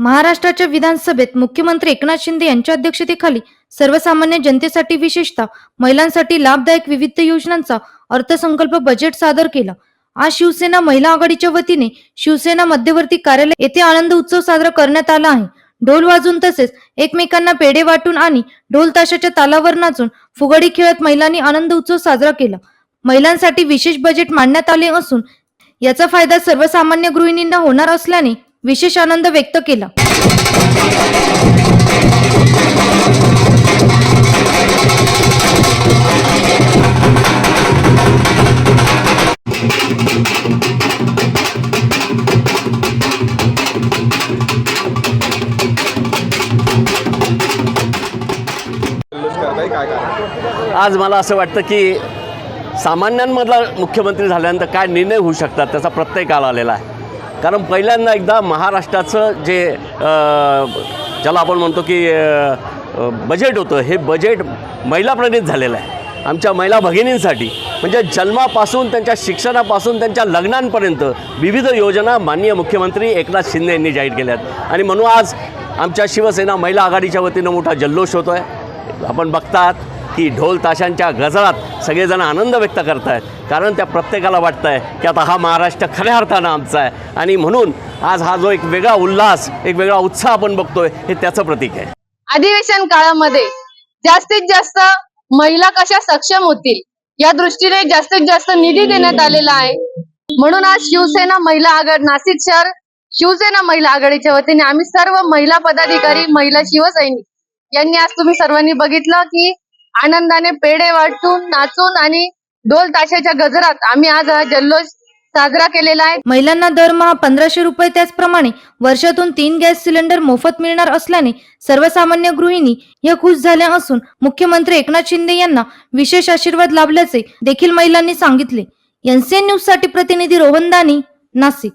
महाराष्ट्राच्या विधानसभेत मुख्यमंत्री एकनाथ शिंदे यांच्या अध्यक्षतेखाली सर्वसामान्य जनतेसाठी विशेषतः महिलांसाठी लाभदायक विविध योजनांचा अर्थसंकल्प बजेट सादर केला. आज शिवसेना महिला आघाडीच्या वतीने शिवसेना मध्यवर्ती कार्यालय येथे आनंद उत्सव साजरा करण्यात आला आहे. ढोल वाजून तसेच एकमेकांना पेढे वाटून आणि ढोल ताशाच्या तालावर नाचून फुगडी खेळत महिलांनी आनंद उत्सव साजरा केला. महिलांसाठी विशेष बजेट मांडण्यात आले असून याचा फायदा सर्वसामान्य गृहिणींना होणार असल्याने विशेष आनंद व्यक्त केला. आज मला असं वाटतं की सामान्यांमधला मुख्यमंत्री झाल्यानंतर काय निर्णय होऊ शकतात त्याचा प्रत्यय काल आलेला आहे. कारण पहिल्यांदा एकदा महाराष्ट्राचं जे ज्याला आपण म्हणतो की बजेट होतं हे बजेट महिलाप्रणित झालेलं आहे. आमच्या महिला भगिनींसाठी. म्हणजे जन्मापासून त्यांच्या शिक्षणापासून त्यांच्या लग्नांपर्यंत विविध योजना माननीय मुख्यमंत्री एकनाथ शिंदे यांनी जाहीर केल्या आहेत आणि म्हणून आज आमच्या शिवसेना महिला आघाडीच्या वतीनं मोठा जल्लोष होतो आहे आपण बघतात की ढोल ताशांच्या गजरात सगळेजण आनंद व्यक्त करत आहेत कारण त्या प्रत्येकाला वाटतं आहे की आता हा महाराष्ट्र खऱ्या अर्थानं आमचा आहे. आणि म्हणून आज हा जो एक वेगळा उल्हास एक वेगळा उत्साह आपण बघतोय हे त्याचं प्रतीक आहे. अधिवेशन काळामध्ये जास्तीत जास्त महिला कशा सक्षम होतील या दृष्टीने जास्तीत जास्त निधी देण्यात आलेला आहे. म्हणून आज शिवसेना महिला आघाडी नाशिक शहर शिवसेना महिला आघाडीच्या वतीने आम्ही सर्व महिला पदाधिकारी महिला शिवसैनिक यांनी आज तुम्ही सर्वांनी बघितलं की आनंदाने पेढे वाटून नाचून आणि ढोल ताशाच्या गजरात आम्ही आज हा जल्लोष साजरा केलेला आहे. महिलांना दरमहा पंधराशे रुपये त्याचप्रमाणे वर्षातून तीन गॅस सिलेंडर मोफत मिळणार असल्याने सर्वसामान्य गृहिणी या खुश झाल्या असून मुख्यमंत्री एकनाथ शिंदे यांना विशेष आशीर्वाद लाभल्याचे देखील महिलांनी सांगितले. एनसीएन न्यूजसाठी प्रतिनिधी रोहन दानी नाशिक.